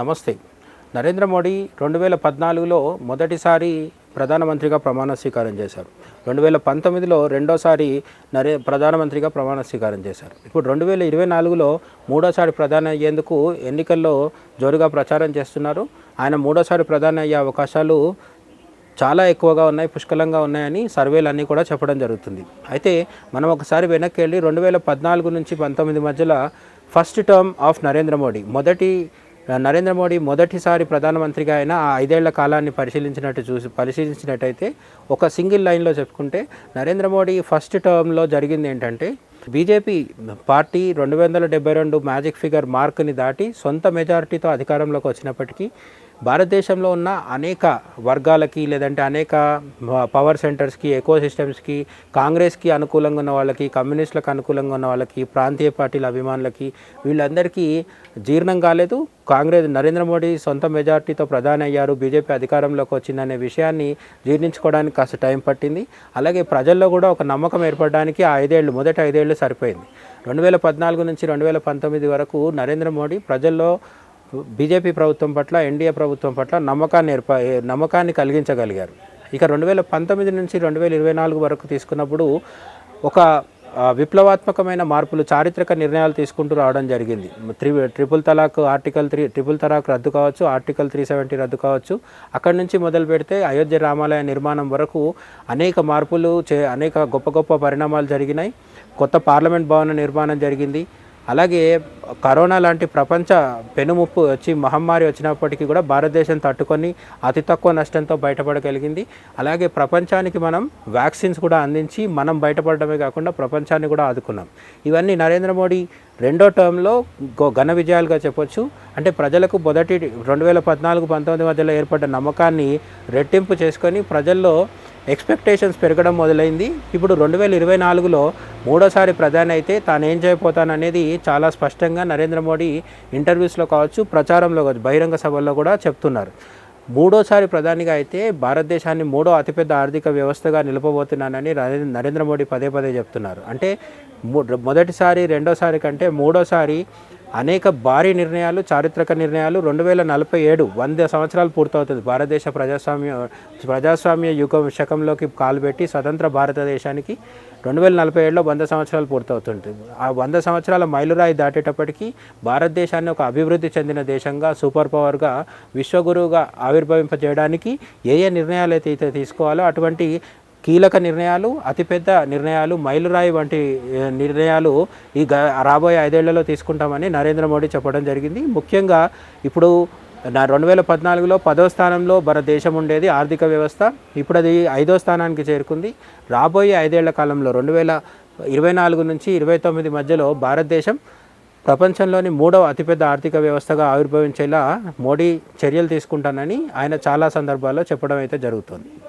నమస్తే. నరేంద్ర మోడీ రెండు వేల పద్నాలుగులో మొదటిసారి ప్రధానమంత్రిగా ప్రమాణ స్వీకారం చేశారు. రెండు వేల పంతొమ్మిదిలో రెండోసారి నరే ప్రధానమంత్రిగా ప్రమాణ స్వీకారం చేశారు. ఇప్పుడు రెండు వేల ఇరవై నాలుగులో మూడోసారి ప్రధాని అయ్యేందుకు ఎన్నికల్లో జోరుగా ప్రచారం చేస్తున్నారు. ఆయన మూడోసారి ప్రధాని అయ్యే అవకాశాలు చాలా ఎక్కువగా ఉన్నాయి పుష్కలంగా ఉన్నాయని సర్వేలు అన్నీ కూడా చెప్పడం జరుగుతుంది. అయితే మనం ఒకసారి వెనక్కి వెళ్ళి రెండు వేల పద్నాలుగు నుంచి పంతొమ్మిది మధ్యలో first term of Narendra Modi మొదటి నరేంద్ర మోడీ మొదటిసారి ప్రధానమంత్రిగా అయినా ఆ ఐదేళ్ళ కాలాన్ని పరిశీలించినట్టు చూసి పరిశీలించినట్టయితే ఒక సింగిల్ లైన్లో చెప్పుకుంటే నరేంద్ర మోడీ ఫస్ట్ టర్మ్లో జరిగింది ఏంటంటే బీజేపీ పార్టీ రెండు వందల డెబ్బై రెండు మ్యాజిక్ ఫిగర్ మార్క్ని దాటి సొంత మెజారిటీతో అధికారంలోకి వచ్చినప్పటికీ భారతదేశంలో ఉన్న అనేక వర్గాలకి లేదంటే అనేక పవర్ సెంటర్స్కి ఎకో సిస్టమ్స్కి కాంగ్రెస్కి అనుకూలంగా ఉన్న వాళ్ళకి కమ్యూనిస్టులకు అనుకూలంగా ఉన్న వాళ్ళకి ప్రాంతీయ పార్టీల అభిమానులకి వీళ్ళందరికీ జీర్ణం కాలేదు. కాంగ్రెస్ నరేంద్ర మోడీ సొంత మెజార్టీతో ప్రధాని అయ్యారు. బీజేపీ అధికారంలోకి వచ్చిందనే విషయాన్ని జీర్ణించుకోవడానికి కాస్త టైం పట్టింది. అలాగే ప్రజల్లో కూడా ఒక నమ్మకం ఏర్పడడానికి ఆ ఐదేళ్ళు మొదటి ఐదేళ్ళు సరిపోయింది. రెండు వేల పద్నాలుగు నుంచి రెండు వేల పంతొమ్మిది వరకు నరేంద్ర మోడీ ప్రజల్లో బీజేపీ ప్రభుత్వం పట్ల ఎన్డీఏ ప్రభుత్వం పట్ల నమ్మకాన్ని ఏర్ప నమ్మకాన్ని కలిగించగలిగారు. ఇక రెండు వేల పంతొమ్మిది నుంచి రెండు వేల ఇరవై నాలుగు వరకు తీసుకున్నప్పుడు ఒక విప్లవాత్మకమైన మార్పులు చారిత్రక నిర్ణయాలు తీసుకుంటూ రావడం జరిగింది. Three triple talaq article three triple talaq రద్దు కావచ్చు ఆర్టికల్ త్రీ సెవెంటీ రద్దు కావచ్చు. అక్కడి నుంచి మొదలు పెడితే అయోధ్య రామాలయ నిర్మాణం వరకు అనేక మార్పులు చే అనేక గొప్ప గొప్ప పరిణామాలు జరిగినాయి. కొత్త పార్లమెంట్ భవన నిర్మాణం జరిగింది. అలాగే కరోనా లాంటి ప్రపంచ పెనుముప్పు వచ్చి మహమ్మారి వచ్చినప్పటికీ కూడా భారతదేశం తట్టుకొని అతి తక్కువ నష్టంతో బయటపడగలిగింది. అలాగే ప్రపంచానికి మనం వ్యాక్సిన్స్ కూడా అందించి మనం బయటపడడమే కాకుండా ప్రపంచాన్ని కూడా ఆదుకున్నాం. ఇవన్నీ నరేంద్ర మోడీ రెండో టర్మ్లో గొ- ఘన విజయాలుగా చెప్పొచ్చు. అంటే ప్రజలకు మొదటి రెండు వేల పద్నాలుగు పంతొమ్మిది మధ్యలో ఏర్పడ్డ నమ్మకాన్ని రెట్టింపు చేసుకొని ప్రజల్లో ఎక్స్పెక్టేషన్స్ పెరగడం మొదలైంది. ఇప్పుడు రెండు వేల ఇరవై నాలుగులో మూడోసారి ప్రధాని అయితే తాను ఏం చేయబోతాననేది చాలా స్పష్టంగా నరేంద్ర మోడీ ఇంటర్వ్యూస్లో కావచ్చు ప్రచారంలో కావచ్చు బహిరంగ సభల్లో కూడా చెప్తున్నారు. మూడోసారి ప్రధానిగా అయితే భారతదేశాన్ని మూడో అతిపెద్ద ఆర్థిక వ్యవస్థగా నిలపబోతున్నానని నరే- నరేంద్ర మోడీ పదే పదే చెప్తున్నారు. అంటే మొదటిసారి రెండోసారి కంటే మూడోసారి అనేక భారీ నిర్ణయాలు చారిత్రక నిర్ణయాలు రెండు వేల నలభై ఏడు వంద సంవత్సరాలు పూర్తవుతుంది. భారతదేశ ప్రజాస్వామ్య ప్రజాస్వామ్య యుగం శకంలోకి కాలుపెట్టి స్వతంత్ర భారతదేశానికి రెండు వేల నలభై ఏడులో వంద సంవత్సరాలు పూర్తవుతుంటుంది. ఆ వంద సంవత్సరాల మైలురాయి దాటేటప్పటికీ భారతదేశాన్ని ఒక అభివృద్ధి చెందిన దేశంగా సూపర్ పవర్గా విశ్వగురువుగా ఆవిర్భవింపజేయడానికి ఏ ఏ నిర్ణయాలు అయితే తీసుకోవాలో అటువంటి కీలక నిర్ణయాలు అతిపెద్ద నిర్ణయాలు మైలురాయి వంటి నిర్ణయాలు ఈ రాబోయే ఐదేళ్ళలో తీసుకుంటామని నరేంద్ర మోడీ చెప్పడం జరిగింది. ముఖ్యంగా ఇప్పుడు నా రెండు వేల పద్నాలుగులో పదో స్థానంలో మన దేశం ఉండేది ఆర్థిక వ్యవస్థ. ఇప్పుడు అది ఐదో స్థానానికి చేరుకుంది. రాబోయే ఐదేళ్ళ కాలంలో రెండు వేల ఇరవై నాలుగు నుంచి ఇరవై తొమ్మిది మధ్యలో భారతదేశం ప్రపంచంలోని మూడవ అతిపెద్ద ఆర్థిక వ్యవస్థగా ఆవిర్భవించేలా మోడీ చర్యలు తీసుకుంటానని ఆయన చాలా సందర్భాల్లో చెప్పడం అయితే జరుగుతుంది.